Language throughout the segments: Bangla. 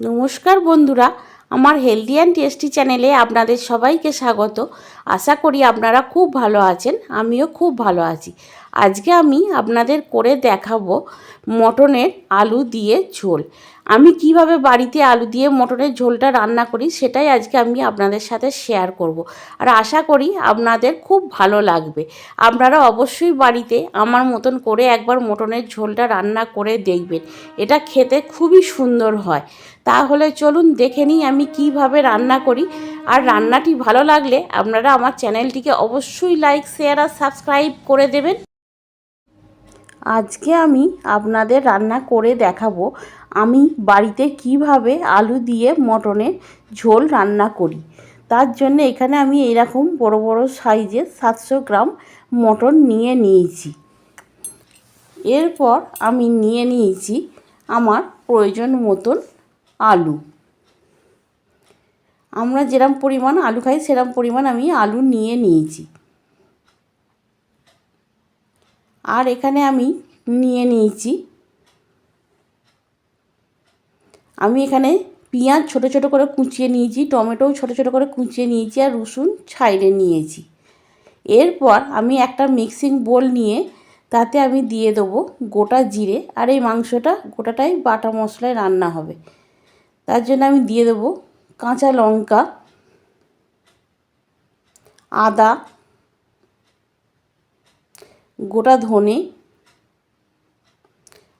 নমস্কার বন্ধুরা, আমার হেলদি অ্যান্ড টেস্টি চ্যানেলে আপনাদের সবাইকে স্বাগত। আশা করি আপনারা খুব ভালো আছেন, আমিও খুব ভালো আছি। আজকে আমি আপনাদের করে দেখাবো মটনের আলু দিয়ে ঝোল। আমি কীভাবে বাড়িতে আলু দিয়ে মটনের ঝোলটা রান্না করি সেটাই আজকে আমি আপনাদের সাথে শেয়ার করব। আর আশা করি আপনাদের খুব ভালো লাগবে। আপনারা অবশ্যই বাড়িতে আমার মতন করে একবার মটনের ঝোলটা রান্না করে দেখবেন। এটা খেতে খুবই সুন্দর হয়। তাহলে চলুন দেখে নিই আমি কীভাবে রান্না করি। আর রান্নাটি ভালো লাগলে আপনারা আমার চ্যানেলটিকে অবশ্যই লাইক শেয়ার আর সাবস্ক্রাইব করে দেবেন। আজকে আমি আপনাদের রান্না করে দেখাবো, আমি বাড়িতে কীভাবে আলু দিয়ে মটনের ঝোল রান্না করি। তার জন্য এখানে আমি এরকম বড় বড় সাইজের সাতশো গ্রাম মটন নিয়ে নিয়েছি। এরপর আমি নিয়ে নিয়েছি আমার প্রয়োজন মতন আলু। আমরা যেরম পরিমাণ আলু খাই, সেরম পরিমাণ আমি আলু নিয়ে নিয়েছি। আর এখানে আমি নিয়ে নিয়েছি। আমি এখানে পেঁয়াজ ছোট ছোট করে কুচিয়ে নিয়েছি, টমেটোও ছোট ছোট করে কুচিয়ে নিয়েছি আর রসুন ছাইড়ে নিয়েছি। এরপর আমি একটা মিক্সিং বোল নিয়ে তাতে আমি দিয়ে দেবো গোটা জিরে আর এই মাংসটা, গোটাটাই বাটা মশলায় রান্না হবে। তার জন্য আমি দিয়ে দেবো কাঁচা লঙ্কা, আদা গোটা ধনে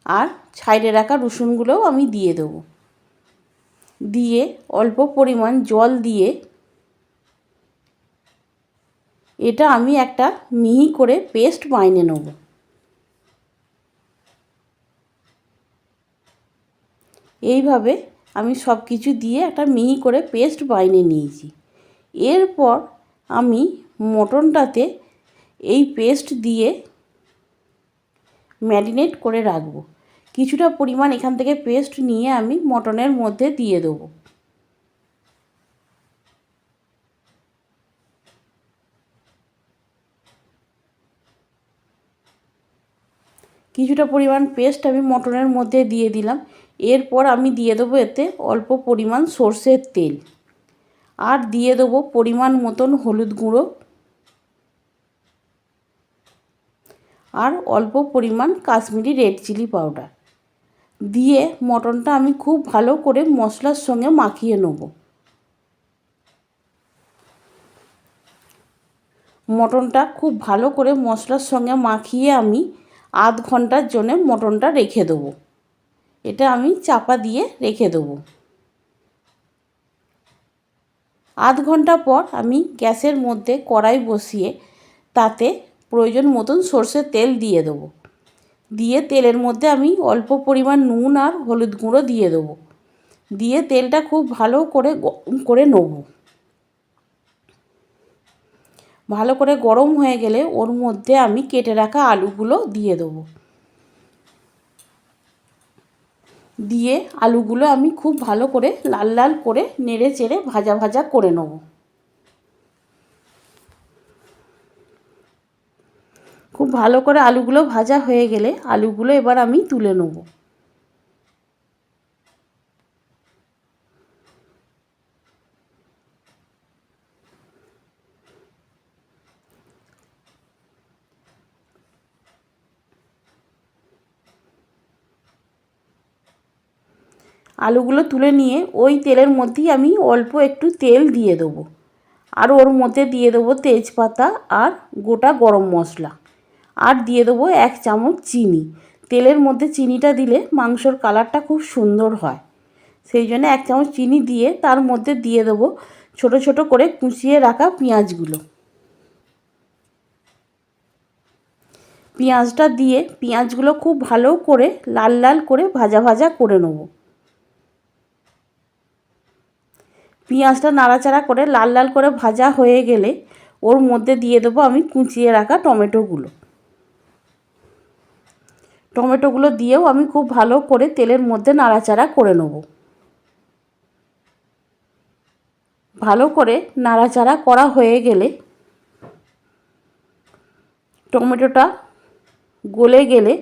আর ছাইড়ে রাখা রসুনগুলোও আমি দিয়ে দেবো। দিয়ে অল্প পরিমাণ জল দিয়ে এটা আমি একটা মিহি করে পেস্ট বানিয়ে নেব। এইভাবে আমি সব কিছু দিয়ে একটা মিহি করে পেস্ট বানিয়ে নিয়েছি। এরপর আমি মটনটাতে এই পেস্ট দিয়ে ম্যারিনেট করে রাখব। কিছুটা পরিমাণ এখান থেকে পেস্ট নিয়ে আমি মটনের মধ্যে দিয়ে দেবো। কিছুটা পরিমাণ পেস্ট আমি মটনের মধ্যে দিয়ে দিলাম। এরপর আমি দিয়ে দেবো এতে অল্প পরিমাণ সর্ষের তেল। আর দিয়ে দেবো পরিমাণ মতন হলুদ গুঁড়ো। আর অল্প পরিমাণ কাশ্মীরি রেড চিলি পাউডার দিয়ে মটনটা আমি খুব ভালো করে মশলার সঙ্গে মাখিয়ে নেব। মটনটা খুব ভালো করে মশলার সঙ্গে মাখিয়ে আমি আধ ঘণ্টার জন্য মটনটা রেখে দেবো। এটা আমি চাপা দিয়ে রেখে দেবো। আধ ঘণ্টা পর আমি গ্যাসের মধ্যে কড়াই বসিয়ে তাতে প্রয়োজন মতন সর্ষের তেল দিয়ে দেবো। দিয়ে তেলের মধ্যে আমি অল্প পরিমাণ নুন আর হলুদ গুঁড়ো দিয়ে দেবো। দিয়ে তেলটা খুব ভালো করে করে নেব। ভালো করে গরম হয়ে গেলে ওর মধ্যে আমি কেটে রাখা আলুগুলো দিয়ে দেবো। দিয়ে আলুগুলো আমি খুব ভালো করে লাল লাল করে নেড়ে চেড়ে ভাজা ভাজা করে নেব। খুব ভালো করে আলুগুলো ভাজা হয়ে গেলে আলুগুলো এবার আমি তুলে নেব। আলুগুলো তুলে নিয়ে ওই তেলের মধ্যেই আমি অল্প একটু তেল দিয়ে দেবো। আর ওর মধ্যে দিয়ে দেবো তেজপাতা আর গোটা গরম মশলা। আর দিয়ে দেবো এক চামচ চিনি। তেলের মধ্যে চিনিটা দিলে মাংসর কালারটা খুব সুন্দর হয়। সেই জন্য এক চামচ চিনি দিয়ে তার মধ্যে দিয়ে দেবো ছোট ছোট করে কুচিয়ে রাখা পেঁয়াজগুলো। পেঁয়াজটা দিয়ে পেঁয়াজগুলো খুব ভালো করে লাল লাল করে ভাজা ভাজা করে নেব। পেঁয়াজটা নাড়াচাড়া করে লাল লাল করে ভাজা হয়ে গেলে ওর মধ্যে দিয়ে দেবো আমি কুচিয়ে রাখা টমেটোগুলো। টমেটোগুলো দিয়েও আমি খুব ভালো করে তেলের মধ্যে নাড়াচাড়া করে নেব। ভালো করে নাড়াচাড়া করা হয়ে গেলে টমেটোটা গলে গেলে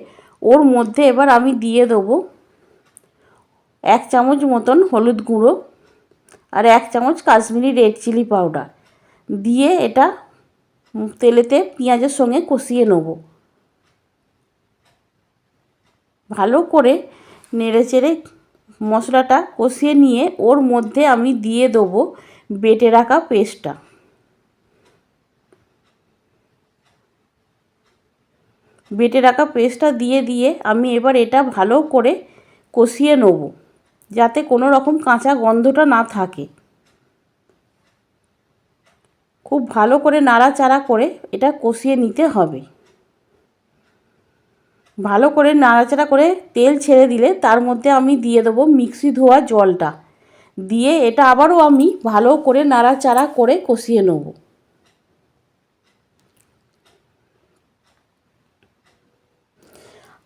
ওর মধ্যে এবার আমি দিয়ে দেবো এক চামচ মতন হলুদ গুঁড়ো আর এক চামচ কাশ্মীরি রেড চিলি পাউডার। দিয়ে এটা তেলেতে পেঁয়াজের সঙ্গে কষিয়ে নেব। ভালো করে নেড়ে চেড়ে মশলাটা কষিয়ে নিয়ে ওর মধ্যে আমি দিয়ে দেবো বেটে রাখা পেস্টটা। বেটে রাখা পেস্টটা দিয়ে দিয়ে আমি এবার এটা ভালো করে কষিয়ে নেব, যাতে কোনো রকম কাঁচা গন্ধটা না থাকে। খুব ভালো করে নাড়াচাড়া করে এটা কষিয়ে নিতে হবে। ভালো করে নাড়াচাড়া করে তেল ছেড়ে দিলে তার মধ্যে আমি দিয়ে দেবো মিক্সি ধোয়া জলটা। দিয়ে এটা আবারও আমি ভালো করে নাড়াচাড়া করে কষিয়ে নেব।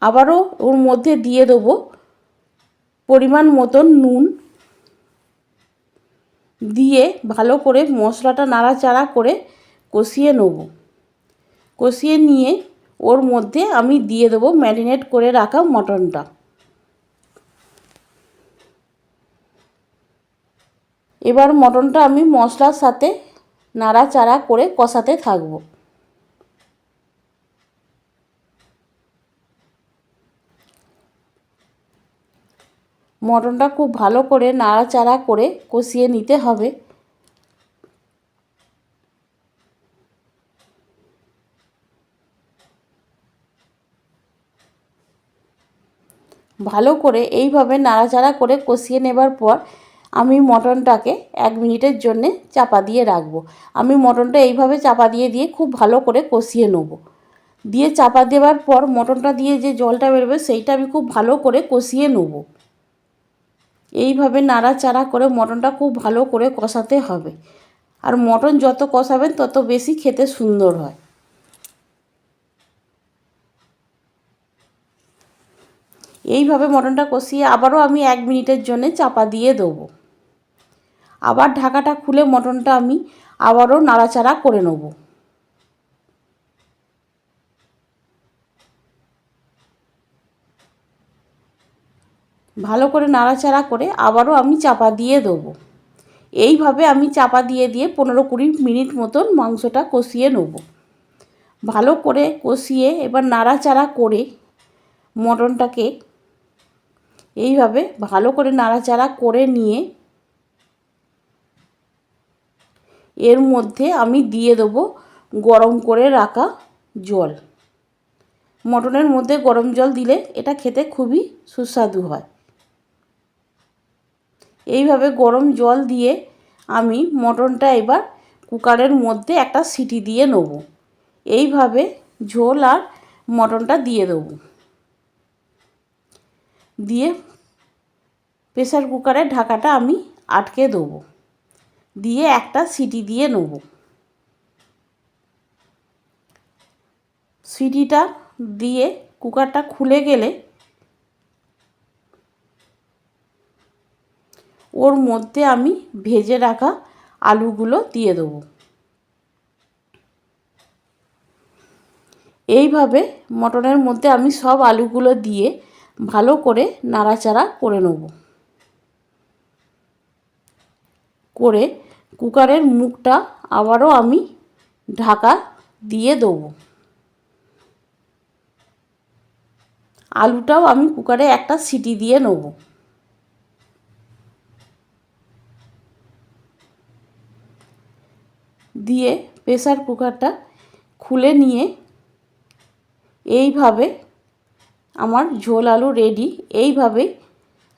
আবারও ওর মধ্যে দিয়ে দেবো পরিমাণ মতন নুন। দিয়ে ভালো করে মশলাটা নাড়াচাড়া করে কষিয়ে নেব। কষিয়ে নিয়ে ওর মধ্যে আমি দিয়ে দেবো ম্যারিনেট করে রাখা মটনটা। এবার মটনটা আমি মশলার সাথে নাড়াচাড়া করে কষাতে থাকব। মটনটা খুব ভালো করে নাড়াচাড়া করে কষিয়ে নিতে হবে। ভালো করে এইভাবে নাড়াচাড়া করে কষিয়ে নেবার পর আমি মটনটাকে এক মিনিটের জন্যে চাপা দিয়ে রাখব। আমি মটনটা এইভাবে চাপা দিয়ে দিয়ে খুব ভালো করে কষিয়ে নেব। দিয়ে চাপা দেওয়ার পর মটনটা দিয়ে যে জলটা বেরোবে সেইটা আমি খুব ভালো করে কষিয়ে নেব। এইভাবে নাড়াচাড়া করে মটনটা খুব ভালো করে কষাতে হবে। আর মটন যত কষাবেন তত বেশি খেতে সুন্দর হয়। এইভাবে মটনটা কষিয়ে আবারও আমি এক মিনিটের জন্য চাপা দিয়ে দেবো। আবার ঢাকাটা খুলে মটনটা আমি আবারও নাড়াচাড়া করে নেব। ভালো করে নাড়াচাড়া করে আবারও আমি চাপা দিয়ে দেবো। এইভাবে আমি চাপা দিয়ে দিয়ে পনেরো কুড়ি মিনিট মতন মাংসটা কষিয়ে নেব। ভালো করে কষিয়ে এবার নাড়াচাড়া করে মটনটাকে এইভাবে ভালো করে নাড়াচাড়া করে নিয়ে এর মধ্যে আমি দিয়ে দেবো গরম করে রাখা জল। মটনের মধ্যে গরম জল দিলে এটা খেতে খুবই সুস্বাদু হয়। এইভাবে গরম জল দিয়ে আমি মটনটা এবার কুকারের মধ্যে একটা সিটি দিয়ে নেব। এইভাবে ঝোল আর মটনটা দিয়ে দেব। দিয়ে প্রেসার কুকারের ঢাকাটা আমি আটকে দেবো। দিয়ে একটা সিটি দিয়ে নেব। সিটিটা দিয়ে কুকারটা খুলে গেলে ওর মধ্যে আমি ভেজে রাখা আলুগুলো দিয়ে দেবো। এইভাবে মটনের মধ্যে আমি সব আলুগুলো দিয়ে ভালো করে নাড়াচাড়া করে নেব। করে কুকারের মুখটা আবারও আমি ঢাকা দিয়ে দেবো। আলুটাও আমি কুকারে একটা সিটি দিয়ে নেব। দিয়ে প্রেসার কুকারটা খুলে নিয়ে এইভাবে আমার ঝোল আলু রেডি এইভাবেই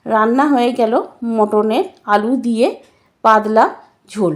রান্না হয়ে গেল মটনের আলু দিয়ে পাতলা ঝোল।